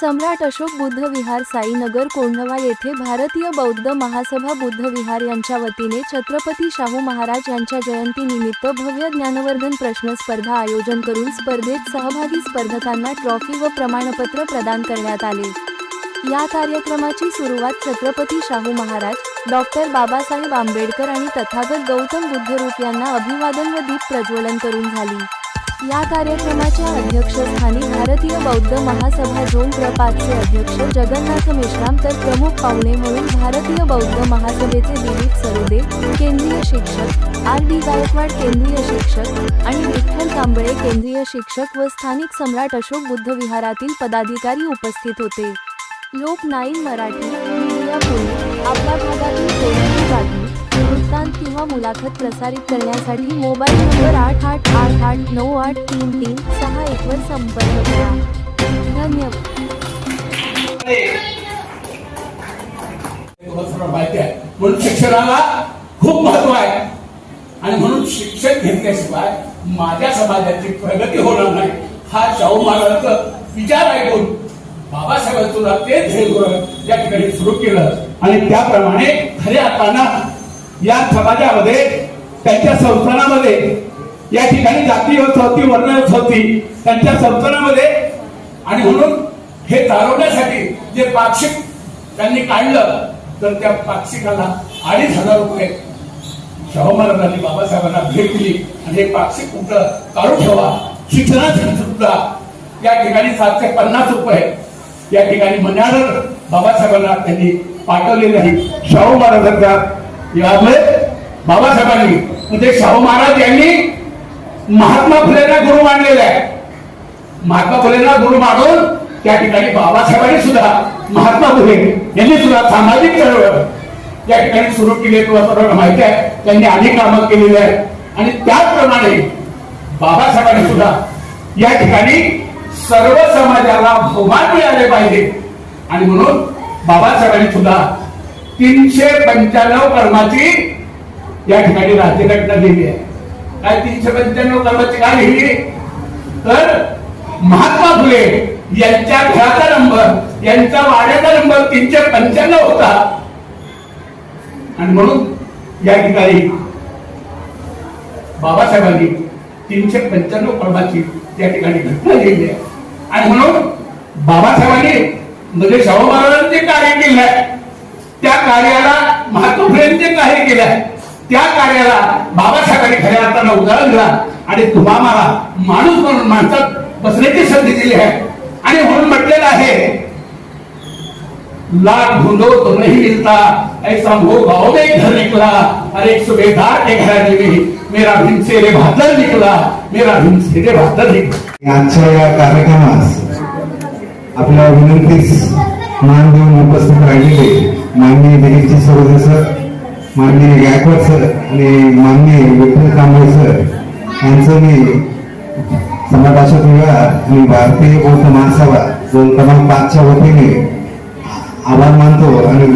सम्राट अशोक बुद्ध विहार साईनगर कोंढवा येथे भारतीय बौद्ध महासभा बुद्ध विहार यांच्या वतीने छत्रपती शाहू महाराज यांच्या जयंतीनिमित्त भव्य ज्ञानवर्धन प्रश्न स्पर्धा आयोजन करून स्पर्धेत सहभागी स्पर्धकांना ट्रॉफी व प्रमाणपत्र प्रदान करण्यात आले. या कार्यक्रमाची सुरुवात छत्रपती शाहू महाराज डॉक्टर बाबासाहेब आंबेडकर आणि तथागत गौतम बुद्ध रूप यांना अभिवादन व दीप प्रज्वलन करून झाली. या कार्यक्रमाच्या अध्यक्षस्थानी भारतीय बौद्ध महासभा झोन प्रपातचे अध्यक्ष जगन्नाथ मेश्राम तर प्रमुख पाहुणे म्हणून भारतीय बौद्ध महासभेचे दिलीप सरोदे केंद्रीय शिक्षक आर डी गायकवाड केंद्रीय शिक्षक आणि विठ्ठल कांबळे केंद्रीय शिक्षक व स्थानिक सम्राट अशोक बुद्ध विहारातील पदाधिकारी उपस्थित होते. लोक नाईन मराठी मीडिया पुणे आपल्या भागातील मुलाखत प्रसारित करण्यासाठी मोबाईल नंबर आठ आठ आठ आठ नऊ आठ तीन तीन सहा एकवर संपर्क करा. धन्यवाद. म्हणून शिक्षणाला खूप महत्त्व आहे. आणि म्हणून शिक्षण घेतल्याशिवाय माझ्या समाजाची प्रगती होणार नाही. हा शाहू महाराजांचा विचार ऐकून बाबासाहेबांचं तुला ते ध्येय या ठिकाणी सुरू केलं. आणि त्याप्रमाणे खऱ्या अर्थानं या समाजामध्ये त्यांच्या संस्थानामध्ये या ठिकाणी जाती होत होती वर्ण होत होती त्यांच्या संस्थानामध्ये. आणि म्हणून हे चालवण्यासाठी जे पाक्षिक त्यांनी काढलं तर त्या पाक्षिकाला अडीच हजार रुपये शाहू महाराजांनी बाबासाहेबांना भेट दिली. आणि हे पाक्षिक कुठं काढून ठेवा शिक्षणासाठी सुद्धा या ठिकाणी सातशे पन्नास रुपये. या ठिकाणी मन्याडर बाबासाहेबांना त्यांनी पाठवलेले आहे शाहू महाराजांच्या यामुळे बाबासाहेबांनी. म्हणजे शाहू महाराज यांनी महात्मा फुलेंना गुरु मानलेला आहे महात्मा फुलेंना गुरु मानून त्या ठिकाणी बाबासाहेबांनी सुद्धा महात्मा फुले यांनी सुद्धा सामाजिक चळवळ या ठिकाणी सुरू केली तुला सर्वांना माहिती आहे त्यांनी अनेक कामं केलेली आहेत. आणि त्याचप्रमाणे बाबासाहेबांनी सुद्धा या ठिकाणी सर्व समाजाला बहुमान मिळाले पाहिजे. आणि म्हणून बाबासाहेबांनी सुद्धा तीनशे पंच्याण्णव कर्माची या ठिकाणी राज्यघटना लिहिली आहे. काय तीनशे पंच्याण्णव कर्माची काय लिहिली? तर महात्मा फुले यांच्या घराचा नंबर यांचा वाड्याचा नंबर तीनशे पंच्याण्णव होता. आणि म्हणून या ठिकाणी बाबासाहेबांनी तीनशे पंच्याण्णव कर्माची त्या ठिकाणी घटना लिहिली आहे. आणि म्हणून बाबासाहेबांनी म्हणजे शाहू महाराजांनी कार्य केलं आहे. त्या कार्याला महात्मा फुलेंनी कार्य केलं आहे त्या कार्याला बाबासाहेबांनी खऱ्या अर्थानं उदाहरण दिला. आणि तुम्हा मला माणूस म्हणून माणसात बसण्याची संधी दिली आहे. आणि म्हणून म्हटलेलं आहे लाख ढूंढो तो नहीं मिलता ऐसा हो गाँव में घर निकला. अरे एक सुबेदार के घराने में मेरा भिनसेरे भादर निकला. मेरा भिनसेरे भादर निकला. आजच्या या कार्यक्रमास आपल्या विनंतीस मान देऊन उपस्थित राहिलेले माननीय दिलीपजी सरोदे सर माननीय गायकवाड सर आणि माननीय विठ्ठल कांबळे सर यांचं मी सम्राट अशोक विहार आणि भारतीय बौद्ध महासभा दोन क्रमांक पाचच्या वतीने आभार मानतो आणि